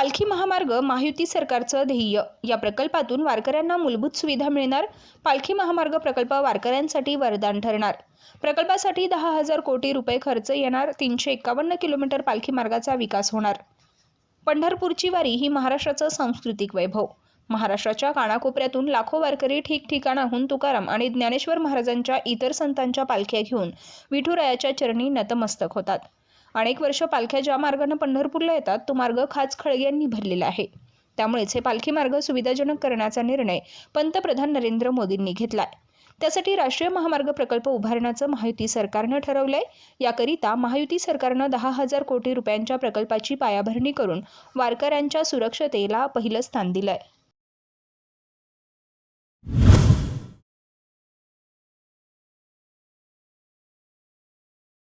पालखी महामार्ग महायुती सरकारचं ध्येय. या प्रकल्पातून वारकऱ्यांना मूलभूत सुविधा मिळणार. पालखी महामार्ग प्रकल्प वारकऱ्यांसाठी वरदान ठरणार. प्रकल्पासाठी दहा हजार कोटी रुपये खर्च येणार. तीनशे एकावन्न किलोमीटर पालखी मार्गाचा विकास होणार. पंढरपूरची वारी ही महाराष्ट्राचं सांस्कृतिक वैभव. महाराष्ट्राच्या कानाकोपऱ्यातून लाखो वारकरी ठिकठिकाणाहून तुकाराम आणि ज्ञानेश्वर महाराजांच्या इतर संतांच्या पालख्या घेऊन विठुरायाच्या चरणी नतमस्तक होतात. अनेक वर्ष पालख्या ज्या मार्गाने पंढरपूरला येतात तो मार्ग खाच खळग्यांनी भरलेला आहे. त्यामुळेच हे पालखी मार्ग सुविधाजनक करण्याचा निर्णय पंतप्रधान नरेंद्र मोदींनी घेतलाय. त्यासाठी राष्ट्रीय महामार्ग प्रकल्प उभारण्याचं महायुती सरकारनं ठरवलंय. याकरिता महायुती सरकारनं दहा हजार कोटी रुपयांच्या प्रकल्पाची पायाभरणी करून वारकऱ्यांच्या सुरक्षतेला पहिलं स्थान दिलंय.